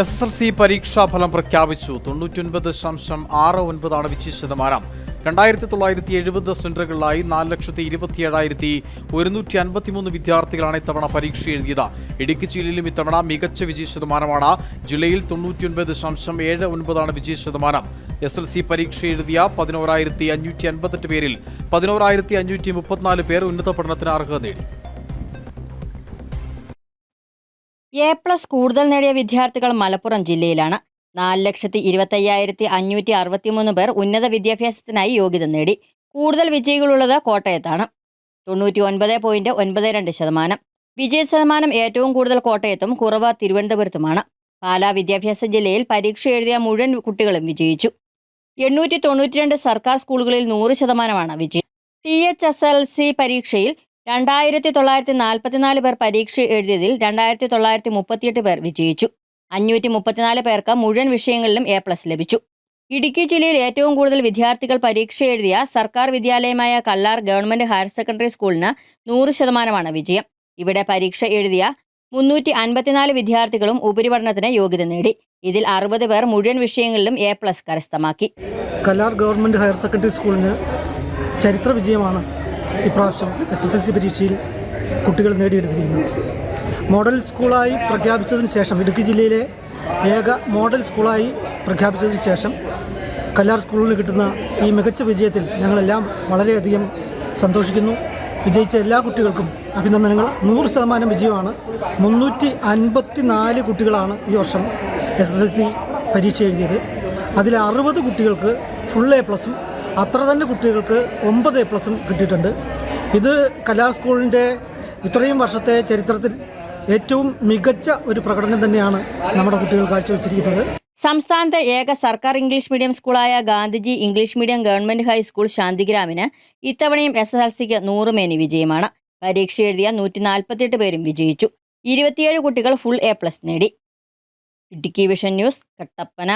S S L C പരീക്ഷാഫലം പ്രഖ്യാപിച്ചു. തൊണ്ണൂറ്റൊൻപത് ദശാംശം ആറ് ഒൻപതാണ് വിജയ ശതമാനം രണ്ടായിരത്തി തൊള്ളായിരത്തി എഴുപത് സെന്ററുകളിലായി നാല് ലക്ഷത്തി ഇരുപത്തിയേഴായിരത്തി ഒരുന്നൂറ്റി അൻപത്തിമൂന്ന് വിദ്യാർത്ഥികളാണ് ഇത്തവണ പരീക്ഷ എഴുതിയത്. ഇടുക്കി ജില്ലയിലും ഇത്തവണ മികച്ച വിജയ ശതമാനമാണ് ജില്ലയിൽ തൊണ്ണൂറ്റിയൊൻപത് ദശാംശം ഏഴ് ഒൻപതാണ് വിജയ ശതമാനം എസ് എൽ സി പരീക്ഷ എഴുതിയ പതിനോരായിരത്തി അഞ്ഞൂറ്റി അൻപത്തെട്ട് പേരിൽ പതിനോരായിരത്തി അഞ്ഞൂറ്റി മുപ്പത്തിനാല് പേർ ഉന്നത പഠനത്തിന് അർഹത നേടി. എ പ്ലസ് കൂടുതൽ നേടിയ വിദ്യാർത്ഥികൾ മലപ്പുറം ജില്ലയിലാണ്. നാല് ലക്ഷത്തി ഇരുപത്തയ്യായിരത്തി അഞ്ഞൂറ്റി അറുപത്തിമൂന്ന് പേർ ഉന്നത വിദ്യാഭ്യാസത്തിനായി യോഗ്യത നേടി. കൂടുതൽ വിജയികളുള്ളത് കോട്ടയത്താണ്. തൊണ്ണൂറ്റി ഒൻപത് പോയിന്റ് ഒൻപത് രണ്ട് ശതമാനം. വിജയ ശതമാനം ഏറ്റവും കൂടുതൽ കോട്ടയത്തും കുറവ് തിരുവനന്തപുരത്തുമാണ്. പാലാ വിദ്യാഭ്യാസ ജില്ലയിൽ പരീക്ഷ എഴുതിയ മുഴുവൻ കുട്ടികളും വിജയിച്ചു. എണ്ണൂറ്റി തൊണ്ണൂറ്റിരണ്ട് സർക്കാർ സ്കൂളുകളിൽ നൂറ് ശതമാനമാണ് വിജയം. T H S L C പരീക്ഷയിൽ രണ്ടായിരത്തി തൊള്ളായിരത്തി നാൽപ്പത്തിനാല് പേർ പരീക്ഷ എഴുതിയതിൽ രണ്ടായിരത്തി തൊള്ളായിരത്തി മുപ്പത്തിയെട്ട് പേർ വിജയിച്ചു. അഞ്ഞൂറ്റി മുപ്പത്തിനാല് പേർക്ക് മുഴുവൻ വിഷയങ്ങളിലും എ പ്ലസ് ലഭിച്ചു. ഇടുക്കി ജില്ലയിൽ ഏറ്റവും കൂടുതൽ വിദ്യാർത്ഥികൾ പരീക്ഷ എഴുതിയ സർക്കാർ വിദ്യാലയമായ കല്ലാർ ഗവൺമെന്റ് ഹയർ സെക്കൻഡറി സ്കൂളിന് നൂറ് ശതമാനമാണ് വിജയം. ഇവിടെ പരീക്ഷ എഴുതിയ മുന്നൂറ്റി അൻപത്തിനാല് വിദ്യാർത്ഥികളും ഉപരിപഠനത്തിന് യോഗ്യത നേടി. ഇതിൽ അറുപത് പേർ മുഴുവൻ വിഷയങ്ങളിലും എ പ്ലസ് കരസ്ഥമാക്കി. കല്ലാർ ഗവൺമെന്റ് ഹയർ സെക്കൻഡറി സ്കൂളിന് ചരിത്ര വിജയമാണ് ഇപ്രാവശ്യം എസ് എസ് എൽ സി പരീക്ഷയിൽ കുട്ടികൾ നേടിയെടുത്തിരിക്കുന്നത് മോഡൽ സ്കൂളായി പ്രഖ്യാപിച്ചതിന് ശേഷം ഇടുക്കി ജില്ലയിലെ ഏക മോഡൽ സ്കൂളായി പ്രഖ്യാപിച്ചതിന് ശേഷം കല്ലാർ സ്കൂളിന് കിട്ടുന്ന ഈ മികച്ച വിജയത്തിൽ ഞങ്ങളെല്ലാം വളരെയധികം സന്തോഷിക്കുന്നു. വിജയിച്ച എല്ലാ കുട്ടികൾക്കും അഭിനന്ദനങ്ങൾ. നൂറ് ശതമാനം വിജയമാണ്. മുന്നൂറ്റി അൻപത്തി നാല് കുട്ടികളാണ് ഈ വർഷം എസ് എസ് എൽ സി പരീക്ഷ എഴുതിയത്. അതിൽ അറുപത് കുട്ടികൾക്ക് ഫുൾ എ പ്ലസും അത്ര തന്നെ കുട്ടികൾക്ക് ഒമ്പത് എ പ്ലസും കിട്ടിയിട്ടുണ്ട്. ഇത് കലാർ സ്കൂളിന്റെ ഇത്രയും വർഷത്തെ ചരിത്രത്തിൽ ഏറ്റവും മികച്ച ഒരു പ്രകടനം തന്നെയാണ് നമ്മുടെ കുട്ടികൾ കാഴ്ചവെച്ചിരിക്കുന്നത്. സംസ്ഥാനത്തെ ഏക സർക്കാർ English medium സ്കൂളായ Gandhiji English medium government high school ശാന്തിഗ്രാമിന് ഇത്തവണയും എസ് എസ് എൽ സിക്ക് നൂറുമേനി വിജയമാണ്. പരീക്ഷ എഴുതിയ നൂറ്റി നാൽപ്പത്തിയെട്ട് പേരും വിജയിച്ചു. ഇരുപത്തിയേഴ് കുട്ടികൾ ഫുൾ എ പ്ലസ് നേടി. Idukki vision news Kattappana.